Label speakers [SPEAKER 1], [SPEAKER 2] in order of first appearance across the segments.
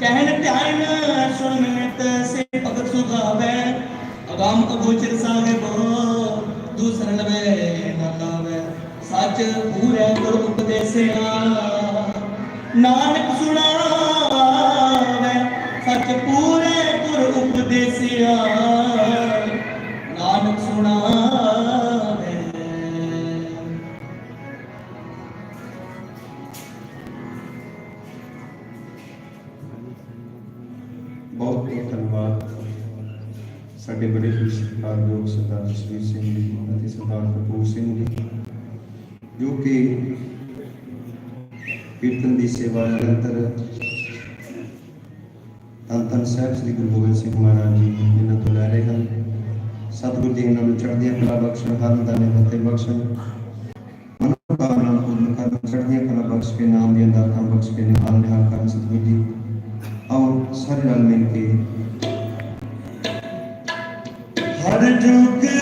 [SPEAKER 1] ਕਹਿਣ ਧਿਆਨ ਸੁਣ ਮਿਤ ਸੇ ਭਗਤ ਸੁਖਾਵੇ ਅਗੰਮ ਅਗੋਚਰ ਸਾਹਿਬ ਦੂਸਰ ਲਵੇ ਨਾ ਲਾਵੇ। ਸੱਚ ਪੂਰੇ ਗੁਰ ਉਪਦੇਸਿਆ ਨਾਨਕ ਸੁਣਾਵੇ, ਸੱਚ ਪੂਰੇ ਗੁਰ ਉਪਦੇਸਿਆ
[SPEAKER 2] ਬਹੁਤ ਬਹੁਤ ਧੰਨਵਾਦ। ਸਾਡੇ ਬੜੇ ਹੀ ਸਤਿਕਾਰਯੋਗ ਸਰਦਾਰ ਜਸਵੀਰ ਸਿੰਘ ਜੀ ਅਤੇ ਸਰਦਾਰ ਕਪੂਰ ਸਿੰਘ ਜੀ, ਜੋ ਕਿ ਕੀਰਤਨ ਦੀ ਸੇਵਾ ਨਿਰੰਤਰ ਧੰਨ ਧੰਨ ਸਾਹਿਬ ਸ੍ਰੀ ਗੁਰੂ ਗੋਬਿੰਦ ਸਿੰਘ ਮਹਾਰਾਜ ਜੀ ਇਹਨਾਂ ਤੋਂ ਲੈ ਰਹੇ ਹਨ। ਸਤਿਗੁਰੂ ਜੀ ਇਹਨਾਂ ਨੂੰ ਚੜ੍ਹਦੀਆਂ ਕਲਾ ਬਖਸ਼ਣ, ਹਰ ਦਾਨੇ ਫਤਿਹ ਬਖਸ਼ਣ। रंग के हर झुके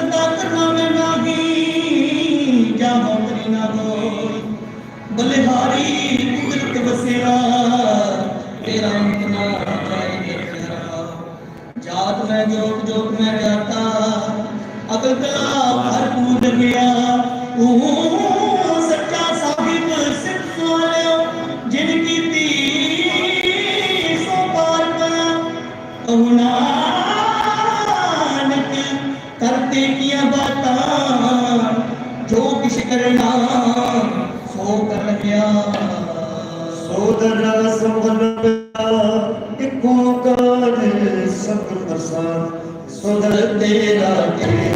[SPEAKER 1] ਕਰਤਾ ਕਰਨਾ ਨਾਗੀ ਜਾ ਬੰਦਰੀ ਨਾ ਹੋਈ ਬਲਿਹਾਰੀ ਕੁਦਰਤ ਵਸਿਆ ਤੇਰਾ ਅੰਤ ਨਾ ਜਾਏ ਤੇਰਾ ਜਾਤ ਮੈਂ, ਜੋਤ ਜੋਤ ਮੈਂ ਜਾਤਾ, ਅਕਲ ਕਲਾ ਭਰਪੂਰ ਗਿਆ ਤੂੰ ਕਰਤੇ ਬਾਤਾਂ, ਜੋ ਕਿਛ ਕਰਨਾ, ਸੋ ਕਰ ਗਿਆ
[SPEAKER 2] ਸੋਦਰ ਸੰਭਲ ਇੱਕ ਓੰਕਾਰ ਸਤਿ ਪ੍ਰਸਾਦ। ਸੁਦਰ
[SPEAKER 1] ਤੇਰਾ ਤੇਰਾ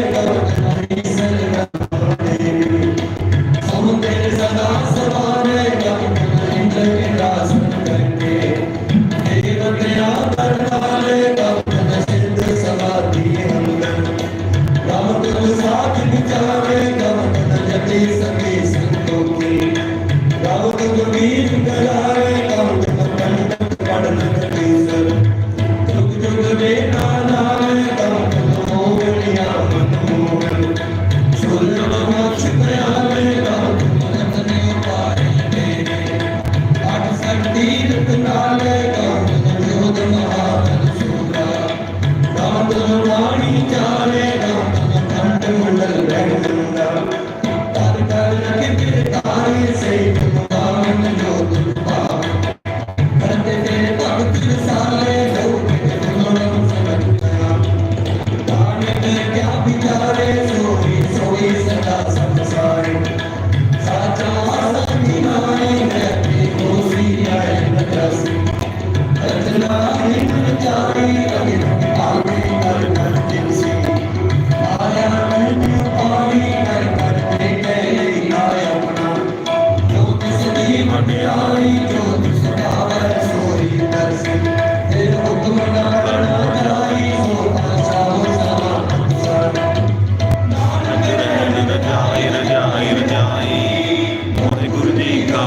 [SPEAKER 1] Gracias.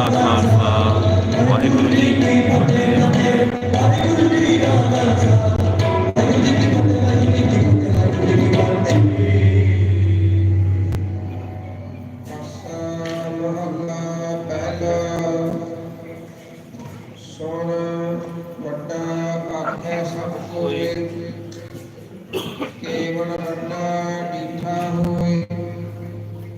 [SPEAKER 1] ਦਾ ਖਾਲਸਾ ਵਾਹਿਗੁਰੂ ਜੀ ਕੀ ਫਤਿਹ ਵਾਹਿਗੁਰੂ ਜੀ ਦਾ ਖਾਲਸਾ।
[SPEAKER 3] Kevana Randa